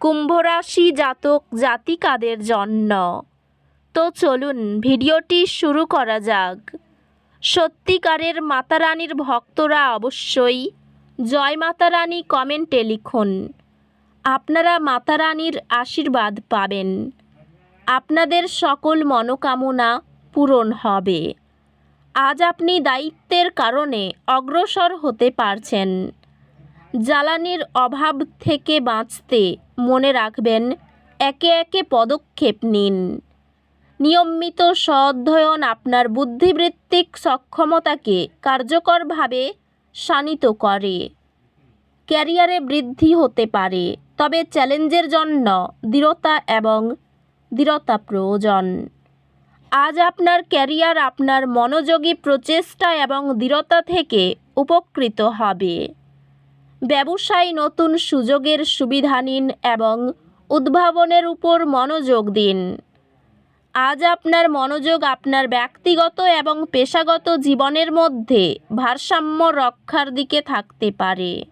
কুম্ভ রাশি জাতক জাতিকাদের জন্য। তো চলুন ভিডিওটি শুরু করা যাক। সত্যিকারের মাতা রানীর ভক্তরা অবশ্যই জয় মাতা রানী কমেন্টে লিখুন। আপনারা মাতা রানীর আশীর্বাদ পাবেন। আপনাদের সকল মনোকামনা পূরণ হবে। আজ আপনি দায়িত্বের কারণে অগ্রসর হতে পারছেন। জ্বালানির অভাব থেকে বাঁচতে মনে রাখবেন, একে একে পদক্ষেপ নিন। নিয়মিত সঅধ্যয়ন আপনার বুদ্ধিবৃত্তিক সক্ষমতাকে কার্যকরভাবে শানিত করে। ক্যারিয়ারে বৃদ্ধি হতে পারে, তবে চ্যালেঞ্জের জন্য দৃঢ়তা এবং দৃঢ়তা প্রয়োজন। আজ আপনার ক্যারিয়ার আপনার মনোযোগী প্রচেষ্টা এবং দৃঢ়তা থেকে উপকৃত হবে। ব্যবসায় নতুন সুযোগের সুবিধা নিন এবং উদ্ভাবনের উপর মনোযোগ দিন। আজ আপনার মনোযোগ আপনার ব্যক্তিগত এবং পেশাগত জীবনের মধ্যে ভারসাম্য রক্ষার দিকে থাকতে পারে।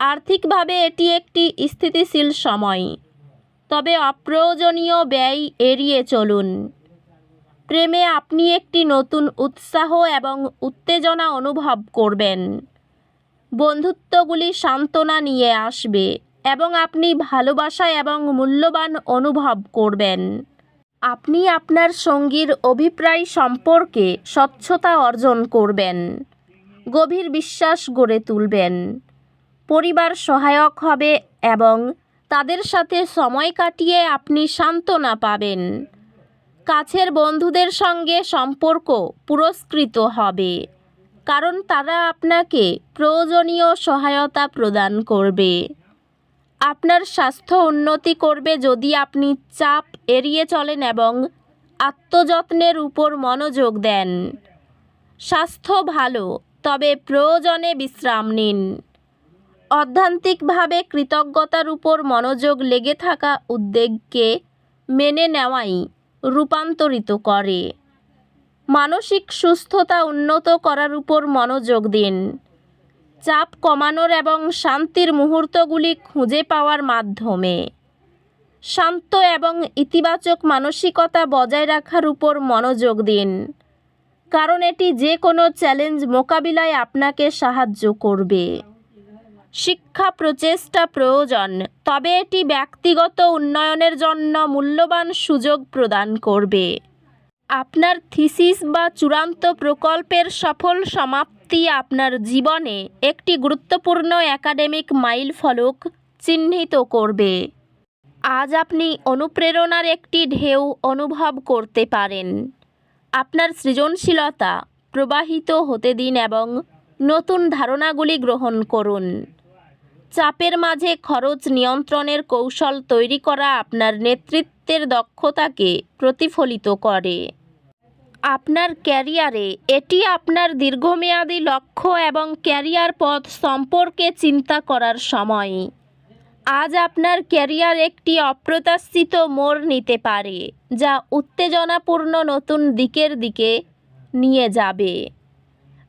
আর্থিকভাবে এটি একটি স্থিতিশীল সময়, তবে অপ্রয়োজনীয় ব্যয় এড়িয়ে চলুন। প্রেমে আপনি একটি নতুন উৎসাহ এবং উত্তেজনা অনুভব করবেন। বন্ধুত্বগুলি সান্ত্বনা নিয়ে আসবে এবং আপনি ভালোবাসা এবং মূল্যবান অনুভব করবেন। আপনি আপনার সঙ্গীর অভিপ্রায় সম্পর্কে স্বচ্ছতা অর্জন করবেন, গভীর বিশ্বাস গড়ে তুলবেন, পরিবার সহায়ক হবে এবং তাদের সাথে সময় কাটিয়ে আপনি সান্ত্বনা পাবেন। কাছের বন্ধুদের সঙ্গে সম্পর্ক পুরস্কৃত হবে। কারণ তারা আপনাকে প্রয়োজনীয় সহায়তা প্রদান করবে। আপনার স্বাস্থ্য উন্নতি করবে যদি আপনি চাপ এড়িয়ে চলেন এবং আত্মযত্নের উপর মনোযোগ দেন। স্বাস্থ্য ভালো, তবে প্রয়োজনে বিশ্রাম নিন। অধ্যান্তিকভাবে কৃতজ্ঞতার উপর মনোযোগ লেগে থাকা উদ্বেগকে মেনে নেওয়াই রূপান্তরিত করে। মানসিক সুস্থতা উন্নত করার উপর মনোযোগ দিন। চাপ কমানোর এবং শান্তির মুহূর্তগুলি খুঁজে পাওয়ার মাধ্যমে। শান্ত এবং ইতিবাচক মানসিকতা বজায় রাখার উপর মনোযোগ দিন। কারণ এটি যে কোনো চ্যালেঞ্জ মোকাবিলায় আপনাকে সাহায্য করবে। শিক্ষা প্রচেষ্টা প্রয়োজন, তবে এটি ব্যক্তিগত উন্নয়নের জন্য মূল্যবান সুযোগ প্রদান করবে। আপনার থিসিস বা চূড়ান্ত প্রকল্পের সফল সমাপ্তি আপনার জীবনে একটি গুরুত্বপূর্ণ একাডেমিক মাইল ফলক চিহ্নিত করবে। আজ আপনি অনুপ্রেরণার একটি ঢেউ অনুভব করতে পারেন। আপনার সৃজনশীলতা প্রবাহিত হতে দিন এবং নতুন ধারণাগুলি গ্রহণ করুন। চাপের মাঝে খরচ নিয়ন্ত্রণের কৌশল তৈরি করা আপনার নেতৃত্বের দক্ষতাকে প্রতিফলিত করে। আপনার ক্যারিয়ারে এটি আপনার দীর্ঘমেয়াদী লক্ষ্য এবং ক্যারিয়ার পথ সম্পর্কে চিন্তা করার সময়। আজ আপনার ক্যারিয়ার একটি অপ্রত্যাশিত মোড় নিতে পারে, যা উত্তেজনাপূর্ণ নতুন দিকের দিকে নিয়ে যাবে।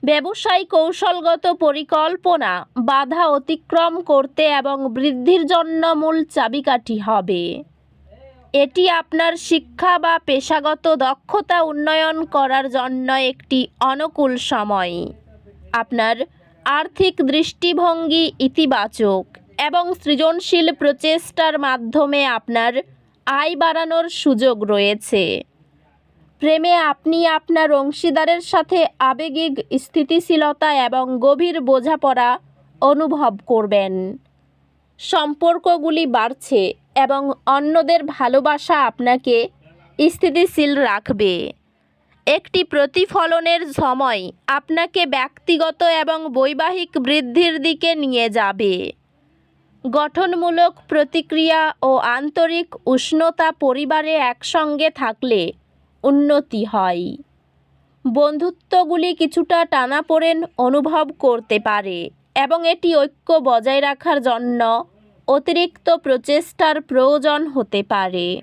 ব্যবসায় কৌশলগত পরিকল্পনা বাধা অতিক্রম করতে এবং বৃদ্ধির জন্য মূল চাবিকাঠি হবে। এটি আপনার শিক্ষা বা পেশাগত দক্ষতা উন্নয়ন করার জন্য একটি অনুকূল সময়। আপনার আর্থিক দৃষ্টিভঙ্গি ইতিবাচক এবং সৃজনশীল প্রচেষ্টার মাধ্যমে আপনার আয় বাড়ানোর সুযোগ রয়েছে। প্রেমে আপনি আপনার অংশীদারের সাথে আবেগিক স্থিতিশীলতা এবং গভীর বোঝাপড়া অনুভব করবেন। সম্পর্কগুলি বাড়ছে এবং অন্যদের ভালোবাসা আপনাকে স্থিতিশীল রাখবে। একটি প্রতিফলনের সময় আপনাকে ব্যক্তিগত এবং বৈবাহিক বৃদ্ধির দিকে নিয়ে যাবে। গঠনমূলক প্রতিক্রিয়া ও আন্তরিক উষ্ণতা পরিবারে একসঙ্গে থাকলে উন্নতি হয়। বন্ধুত্বগুলি কিছুটা টানাপোড়েন অনুভব করতে পারে এবং এটি ঐক্য বজায় রাখার জন্য অতিরিক্ত প্রচেষ্টার প্রয়োজন হতে পারে।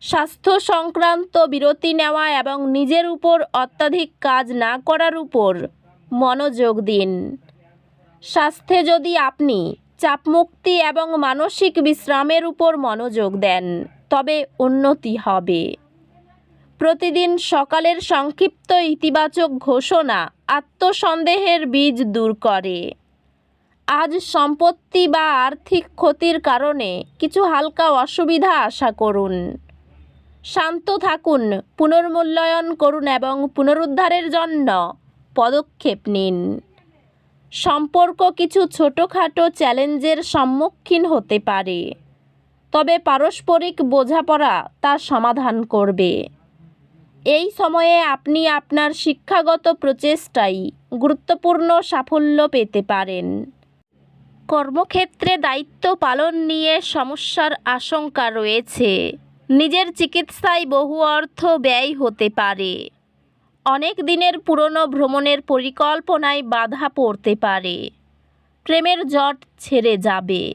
স্বাস্থ্য সংক্রান্ত বিরতি নেওয়া এবং নিজের উপর অত্যাধিক কাজ না করার উপর মনোযোগ দিন। স্বাস্থ্যে যদি আপনি চাপমুক্তি এবং মানসিক বিশ্রামের উপর মনোযোগ দেন, তবে উন্নতি হবে। প্রতিদিন সকালের সংক্ষিপ্ত ইতিবাচক ঘোষণা আত্মসন্দেহের বীজ দূর করে। আজ সম্পত্তি বা আর্থিক ক্ষতির কারণে কিছু হালকা অসুবিধা আশা করুন। শান্ত থাকুন, পুনর্মূল্যায়ন করুন এবং পুনরুদ্ধারের জন্য পদক্ষেপ নিন। সম্পর্ক কিছু ছোটোখাটো চ্যালেঞ্জের সম্মুখীন হতে পারে, তবে পারস্পরিক বোঝাপড়া তা সমাধান করবে। এই সময়ে আপনি আপনার শিক্ষাগত প্রচেষ্টায় গুরুত্বপূর্ণ সাফল্য পেতে পারেন। কর্মক্ষেত্রে দায়িত্ব পালন নিয়ে সমস্যার আশঙ্কা রয়েছে। নিজের চিকিৎসায় বহু অর্থ ব্যয় হতে পারে। অনেক দিনের পুরনো ভ্রমণের পরিকল্পনায় বাধা পড়তে পারে। প্রেমের জট ছেড়ে যাবে।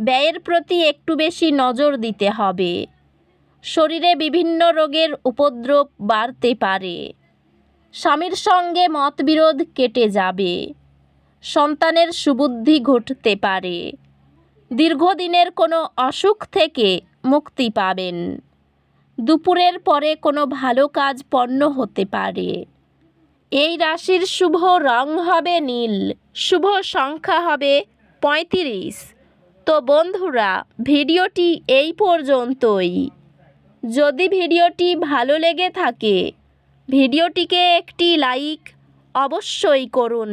ব্যয়ের প্রতি একটু বেশি নজর দিতে হবে। শরীরে বিভিন্ন রোগের উপদ্রব বাড়তে পারে। স্বামীর সঙ্গে মতবিরোধ কেটে যাবে। সন্তানের সুবুদ্ধি ঘটতে পারে। দীর্ঘদিনের কোনো অসুখ থেকে মুক্তি পাবেন। দুপুরের পরে কোনো ভালো কাজ পণ্য হতে পারে। এই রাশির শুভ রং হবে নীল, শুভ সংখ্যা হবে পঁয়ত্রিশ। তো বন্ধুরা, ভিডিওটি এই পর্যন্তই। যদি ভিডিওটি ভালো লেগে থাকে, ভিডিওটিকে একটি লাইক অবশ্যই করুন।